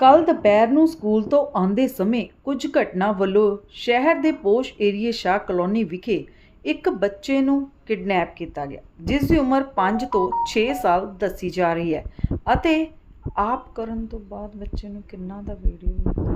ਕੱਲ ਦੁਪਹਿਰ ਨੂੰ ਸਕੂਲ ਤੋਂ ਆਉਂਦੇ ਸਮੇਂ ਕੁਝ ਘਟਨਾ ਵੱਲੋਂ ਸ਼ਹਿਰ ਦੇ ਪੋਸ਼ ਏਰੀਏ ਸ਼ਾਹ ਕਲੋਨੀ ਵਿਖੇ ਇੱਕ ਬੱਚੇ ਨੂੰ ਕਿਡਨੈਪ ਕੀਤਾ ਗਿਆ, ਜਿਸ ਦੀ ਉਮਰ 5 ਤੋਂ 6 ਸਾਲ ਦੱਸੀ ਜਾ ਰਹੀ ਹੈ ਅਤੇ ਆਪ ਕਰਨ ਤੋਂ ਬਾਅਦ ਬੱਚੇ ਨੂੰ ਕਿੰਨਾ ਦਾ ਵੀਡੀਓ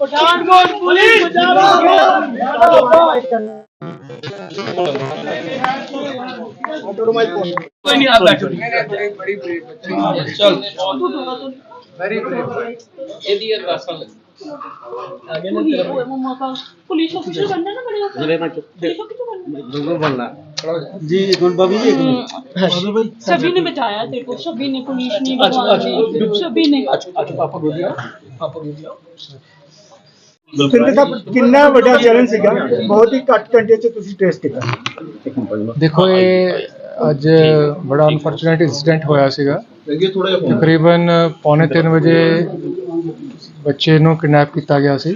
ਪਠਾਨਕੋਟ ਪੁਲਿਸ ਕੋਈ ਨਹੀਂ ਆਪ ਬੈਠੋ ਬੜੀ ਬੜੀ ਬੱਚੀ ਚਲ ਵੈਰੀ ਬੜੀ ਇਹਦੀ ਅਰਦਾਸਾਂ ਲੱਗ ਆਗੇ ਨਾ ਪੁਲਿਸ ਅਫਸਰ ਬਣਨਾ ਨਾ ਬੜੇ ਜਿਵੇਂ ਮੈਂ ਚੁੱਪ ਦੇਖੋ ਕਿਤੋਂ ਬਣਨਾ ਦੋਨੋਂ ਬਣਨਾ जी एक मिनट सभी ने बचाया तेरे को सभी ने पुलिस ने भगवान ने सभी ने अच्छा पापा को दिया पापा को दिया ਕਿੰਨੇ ਦਾ ਕਿੰਨਾ ਵੱਡਾ ਚੈਲੰਜ ਸੀਗਾ ਬਹੁਤ ਹੀ ਘੱਟ ਘੰਟੇ ਚ ਤੁਸੀਂ ਟ੍ਰੇਸ ਕੀਤਾ ਦੇਖੋ ਇਹ ਅੱਜ ਬੜਾ ਅਨਫੋਰਚੂਨੇਟ ਇਨਸੀਡੈਂਟ ਹੋਇਆ ਸੀਗਾ ਤਕਰੀਬਨ ਪੌਣੇ 3 ਵਜੇ ਬੱਚੇ ਨੂੰ ਕਿਡਨੈਪ ਕੀਤਾ ਗਿਆ ਸੀ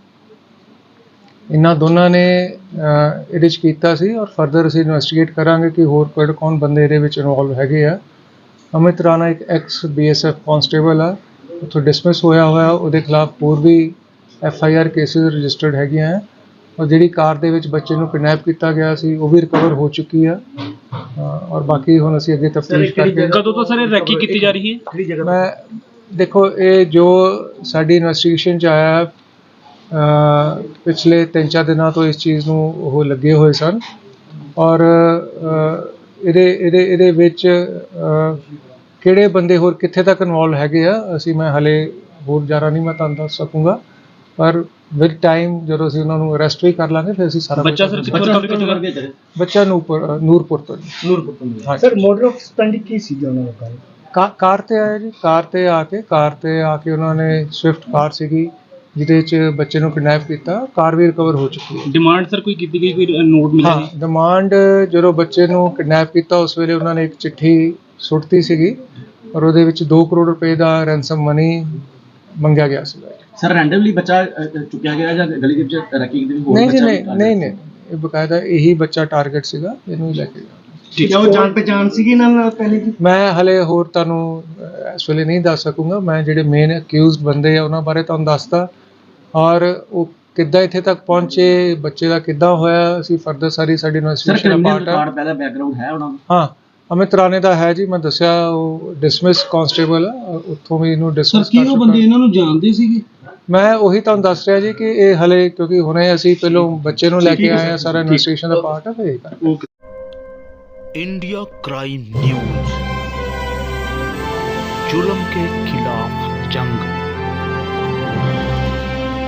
ਇਹਨਾਂ ਦੋਨਾਂ ਨੇ ਇਹਦੇ 'ਚ ਕੀਤਾ ਸੀ ਔਰ ਫਰਦਰ ਅਸੀਂ ਇਨਵੈਸਟੀਗੇਟ ਕਰਾਂਗੇ ਕਿ ਹੋਰ ਕਿਹੜੇ ਕੌਣ ਬੰਦੇ ਇਹਦੇ ਵਿੱਚ ਇਨਵੋਲਵ ਹੈਗੇ ਆ। ਅਮਿਤ ਰਾਣਾ ਇੱਕ ਐਕਸ ਬੀਐਸਐਫ ਕਨਸਟੇਬਲ ਆ ਉੱਥੋਂ ਡਿਸਮਿਸ ਹੋਇਆ ਹੋਇਆ ਉਹਦੇ ਖਿਲਾਫ ਹੋਰ ਵੀ F I R cases registered ਹੈਗੀਆਂ ਹੈ ਔਰ ਜਿਹੜੀ ਕਾਰ ਦੇ ਵਿੱਚ ਬੱਚੇ ਨੂੰ ਕਿਡਨੈਪ ਕੀਤਾ ਗਿਆ ਸੀ ਉਹ ਵੀ ਰਿਕਵਰ ਹੋ ਚੁੱਕੀ ਆ। ਔਰ ਬਾਕੀ ਹੁਣ ਅਸੀਂ ਅੱਗੇ ਤਫਤੀਸ਼ ਕਰਕੇ ਕਦੋਂ ਤੋਂ ਸਰ ਇਹ ਰੈਕੀ ਕੀਤੀ ਜਾ ਰਹੀ ਹੈ? ਮੈਂ ਦੇਖੋ ਇਹ ਜੋ ਸਾਡੀ ਇਨਵੈਸਟੀਗੇਸ਼ਨ ਚ ਆਇਆ ਪਿਛਲੇ 3-4 ਦਿਨਾਂ ਤੋਂ ਇਸ ਚੀਜ਼ ਨੂੰ ਉਹ ਲੱਗੇ ਹੋਏ ਸਨ। ਔਰ ਇਹਦੇ ਇਹਦੇ ਇਹਦੇ ਵਿੱਚ ਕਿਹੜੇ ਬੰਦੇ ਹੋਰ ਕਿੱਥੇ ਤੱਕ ਇਨਵੋਲਵ ਹੈਗੇ ਆ ਅਸੀਂ ਮੈਂ ਹਲੇ ਹੋਰ ਜ਼ਿਆਦਾ ਨਹੀਂ ਮੈਂ ਤੁਹਾਨੂੰ ਦੱਸ ਸਕੂੰਗਾ। ਪਰ ਵਿਦ ਟਾਈਮ ਜਦੋਂ ਅਸੀਂ ਉਹਨਾਂ ਨੂੰ ਅਰੈਸਟ ਵੀ ਕਰ ਲਾਂਗੇ ਫਿਰ ਅਸੀਂ ਸਾਰਾ ਬੱਚਾ ਫਿਰ ਕਿੱਥੋਂ ਕਿੱਥੋਂ ਕਰ ਗਿਆ ਬੱਚਾ ਨੂਰਪੁਰ ਨੂਰਪੁਰ ਤੋਂ ਨੂਰਪੁਰ ਤੋਂ ਸਰ ਮੋਡਲ ਆਫ ਸਪੈਂਡ ਕੀ ਸੀ ਉਹਨਾਂ ਦਾ ਕਾਰ ਤੇ ਆਇਆ ਜੀ ਕਾਰ ਤੇ ਆ ਕੇ ਕਾਰ ਤੇ ਆ ਕੇ ਉਹਨਾਂ ਨੇ ਸਵਿਫਟ ਕਾਰ ਸੀਗੀ। ਜਿਹਦੇ ਵਿੱਚ ਬੱਚੇ ਨੂੰ ਕਿਡਨੈਪ ਕੀਤਾ ਕਾਰ ਵੀ ਰਿਕਵਰ ਹੋ ਚੁੱਕੀ ਹੈ। ਡਿਮਾਂਡ ਸਰ ਕੋਈ ਕੀਤੀ ਗਈ ਕੋਈ ਨੋਟ ਮਿਲਿਆ ਹਾਂ ਡਿਮਾਂਡ ਜਦੋਂ ਬੱਚੇ ਨੂੰ ਕਿਡਨੈਪ ਕੀਤਾ ਉਸ ਵੇਲੇ ਉਹਨਾਂ ਨੇ ਇੱਕ ਚਿੱਠੀ ਸੁੱਟਤੀ ਸੀਗੀ ਔਰ ਉਹਦੇ ਵਿੱਚ 2 ਕਰੋੜ ਰੁਪਏ ਦਾ ਰੈਂਸਮ ਮਨੀ ਮੰਗਿਆ ਗਿਆ ਸੀ। ਸਰ ਰੈਂਡਮਲੀ ਬੱਚਾ ਚੁੱਕਿਆ ਗਿਆ ਜਾਂ ਗਲੀ ਦੇ ਵਿੱਚ ਰੈਕਿੰਗ ਦੇ ਵੀ ਨਹੀਂ ਨਹੀਂ ਨਹੀਂ ਨਹੀਂ। ਇਹ ਬਕਾਇਦਾ ਇਹੀ ਬੱਚਾ ਟਾਰਗੇਟ ਸੀਗਾ ਇਹਨੂੰ ਲੈ ਕੇ ਠੀਕ ਹੈ। ਉਹ ਜਾਣ ਪਛਾਣ ਸੀਗੀ ਇਹਨਾਂ ਨਾਲ ਪਹਿਲੇ ਦੀ ਮੈਂ ਹਲੇ ਹੋਰ ਤੁਹਾਨੂੰ ਇਸ ਵੇਲੇ ਨਹੀਂ ਦੱਸ ਸਕੂੰਗਾ। ਮੈਂ ਜਿਹੜੇ ਮੇਨ ਅਕਿਊਜ਼ਡ ਬੰਦੇ ਆ ਉਹਨਾਂ ਬਾਰੇ ਤੁਹਾਨੂੰ ਦੱਸਦਾ। ਔਰ ਉਹ ਕਿੱਦਾਂ ਇੱਥੇ ਤੱਕ ਪਹੁੰਚੇ ਬੱਚੇ ਦਾ ਕਿੱਦਾਂ ਹੋਇਆ ਅਸੀਂ ਫਰਦਰ ਸਾਰੀ ਸਾਡੀ ਸਰ ਇਨਵੈਸਟੀਗੇਸ਼ਨ ਦਾ ਕ੍ਰਿਮੀਨਲ ਪਾਰਟ ਹੈ ਰਿਕਾਰਡ ਪਹਿਲਾ ਬੈਕਗ੍ਰਾਉਂਡ ਹੈ ਉਹਨਾਂ ਦਾ ਹਾਂ ਅਮਿਤ ਰਾਣੇ ਦਾ ਹੈ ਜੀ ਮੈਂ ਦੱਸਿਆ ਉਹ ਡਿਸਮਿਸ ਕਾਂਸਟੇਬਲ ਆ ਔਰ ਉੱਥੋਂ ਵੀ ਇਹਨੂੰ ਡਿਸਮਿਸ ਕਰ ਚੁੱਕਾ ਇਹਨਾਂ ਨੂੰ ਜਾਣਦੇ ਸੀਗੇ ਮੈਂ ਉਹੀ ਤੁਹਾਨੂੰ ਦੱਸ ਰਿਹਾ ਜੀ ਕਿ ਇਹ ਹਲੇ ਕਿਉਂਕਿ ਹੁਣੇ ਅਸੀਂ ਪਹਿਲੋਂ ਬੱਚੇ ਨੂੰ ਲੈ ਕੇ ਆਏ ਆ ਸਾਰਾ ਇਨਵੈਸਟੀਗੇਸ਼ਨ ਦਾ ਪਾਰਟ ਹੈ ਫਿਰ ਇਹ ਕਰਾਂਗੇ। इंडिया क्राइम न्यूज जुल्म के खिलाफ जंग